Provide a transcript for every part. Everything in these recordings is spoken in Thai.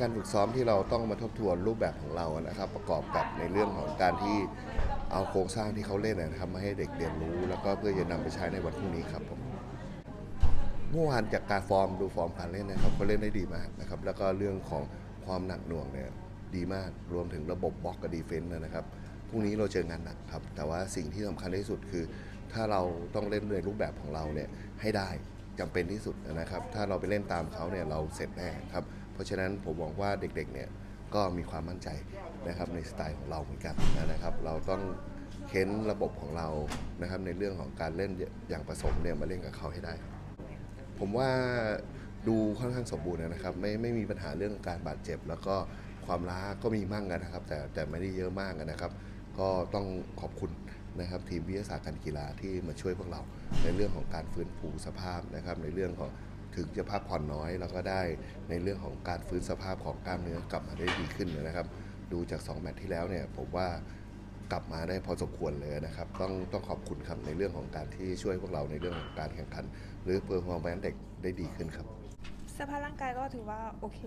การฝึกซ้อมที่เราต้องมาทบทวนรูปแบบของเรานะครับ ประกอบกับในเรื่องของการที่เอาโครงสร้างที่เขาเล่นนะครับมาให้เด็กเรียนรู้ แล้วก็เพื่อจะนำไปใช้ในวันพรุ่งนี้ครับผมเมื่อวานจากการฟอร์มดูฟอร์มการเล่นนะครับก็เล่นได้ดีมากนะครับแล้วก็เรื่องของความหนักหน่วงเนี่ยดีมากรวมถึงระบบบล็อกกับดีเฟนต์นะครับพรุ่งนี้เราเจองานหนักครับ แต่ว่าสิ่งที่สำคัญที่สุดคือ ถ้าเราต้องเล่นในรูปแบบของเราเนี่ยให้ได้จำเป็นที่สุดนะครับ ถ้าเราไปเล่นตามเขาเนี่ยเราเสร็จแน่ครับ เพราะฉะนั้นผมหวังว่าเด็กๆเนี่ยก็มีความมั่นใจนะครับในสไตล์ของเราเหมือนกันนะครับ เราต้องเค้นระบบของเรานะครับในเรื่องของการเล่นอย่างผสมเนี่ยมาเล่นกับเขาให้ได้ ผมว่าดูค่อนข้างสมบูรณ์นะครับ ไม่ไม่มีปัญหาเรื่องการบาดเจ็บ แล้วก็ความล้าก็มีมั่งนะครับ แต่แต่ไม่ได้เยอะมากนะครับ ก็ต้องขอบคุณนะครับทีมวิทยาศาสตร์การกีฬาที่มาช่วยพวกเราในเรื่องของการฟื้นฟูสภาพนะครับในเรื่องของ ถึงจะพักผ่อนน้อยแล้วก็ได้ในเรื่องของการฟื้นสภาพของกล้ามเนื้อกลับมาได้ดีขึ้นนะครับ ดูจาก 2 แมตช์ที่แล้วเนี่ยผมว่ากลับมาได้พอสมควรเลยนะครับ ต้องต้องขอบคุณครับในเรื่องของการที่ช่วยพวกเราในเรื่องของการแข่งขัน หรือเพอร์ฟอร์แมนซ์เด็กได้ดีขึ้นครับสภาพร่างกายก็ถือว่าโอเค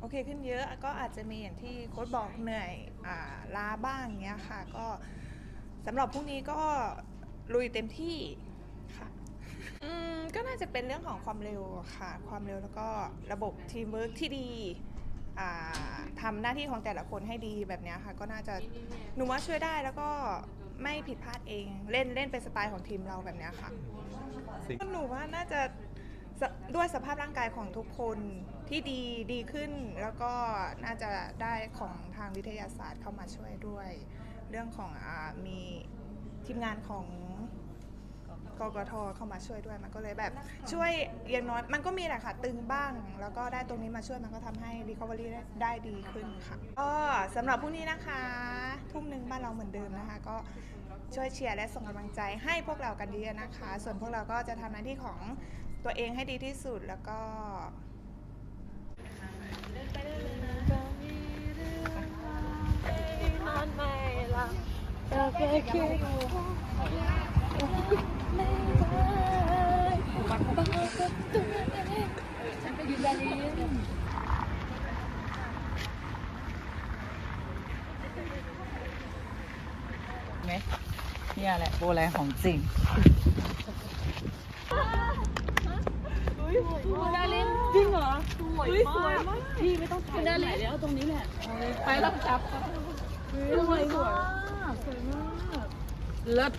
โอเคขึ้นเยอะก็อาจจะมีอย่างที่โค้ชบอกเหนื่อยอ่าล้าบ้างเงี้ยค่ะ ก็สำหรับพรุ่งนี้ก็ลุยเต็มที่ ก็น่าจะเป็นเรื่องของความเร็วค่ะ ความเร็วแล้วก็ระบบทีมเวิร์กที่ดีอ่าทำหน้าที่ของแต่ละคนให้ดีแบบเนี้ยค่ะ ก็น่าจะหนูว่าช่วยได้แล้วก็ไม่ผิดพลาดเองเล่นเล่นเป็นสไตล์ของทีมเราแบบเนี้ยค่ะหนูว่าน่าจะสด้วยสภาพร่างกายของทุกคนที่ดีดีขึ้น แล้วก็น่าจะได้ของทางวิทยาศาสตร์เข้ามาช่วยด้วย เรื่องของอามีทีมงานของ กกทเข้ามาช่วยด้วยมันก็เลยแบบช่วยอย่างน้อยมันก็มีแหละค่ะ ตึงบ้าง แล้วก็ได้ตรงนี้มาช่วยมันก็ทำให้ recovery ได้ได้ดีขึ้นค่ะก็สำหรับพรุ่งนี้นะคะ ทุ่มหนึ่งบ้านเราเหมือนเดิมนะคะ ก็ช่วยเชียร์และส่งกำลังใจให้พวกเรากันเยอะๆนะคะ ส่วนพวกเราก็จะทำหน้าที่ของตัวเองให้ดีที่สุดแล้วก็นอนไม่หลับจะไปคิด ไม่ได้บอกกับตัวเองฉันไปอยู่บาลีไหมเนี่ยแหละโบแรงของจริงคุณดารินจริงเหรอสวยมากพี่ไม่ต้องถ่ายคุณดารินแล้วตรงนี้แหละไปรับจับสวยมากสวยมากเลิศ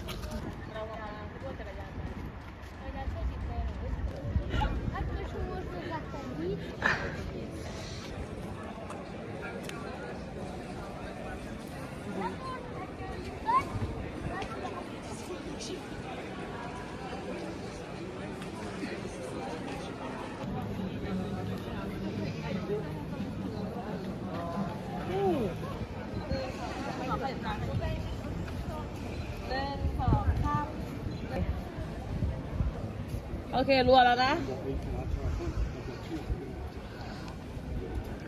โอเครัวแล้วนะ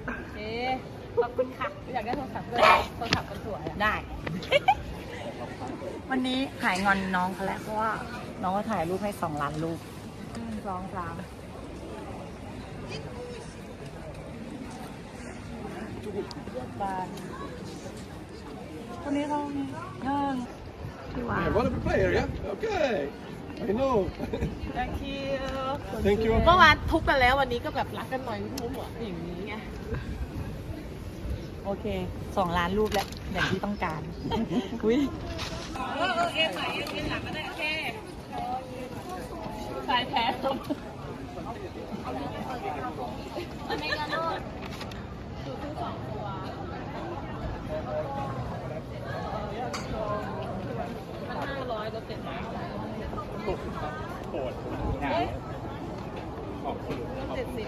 โอเค ขอบคุณค่ะ อยากได้โทรศัพท์ด้วยโทรศัพท์มันสวยอะได้ วันนี้หายงอนน้องเขาแล้วเพราะว่า น้องก็ถ่ายรูปให้สองล้านรูปหนึ่งสองสามเลือกบานคนนี้เขาหนึ่งพี่หวาน Yeah, one of the player, yeah? Okay. I know. thank you Thank you. เมื่อวานทุกข์กันแล้ววันนี้ก็แบบรักกันหน่อยทุ่มอะอย่างนี้ไง โอเคสองล้านรูปแล้วอย่างที่ต้องการอุ้ยสายแท้ครับอเมริกาโน่ดูทั้งสองตัวมันห้าร้อยลดเจ็ดร้อยเอ๊ะลดเจ็ดสิบ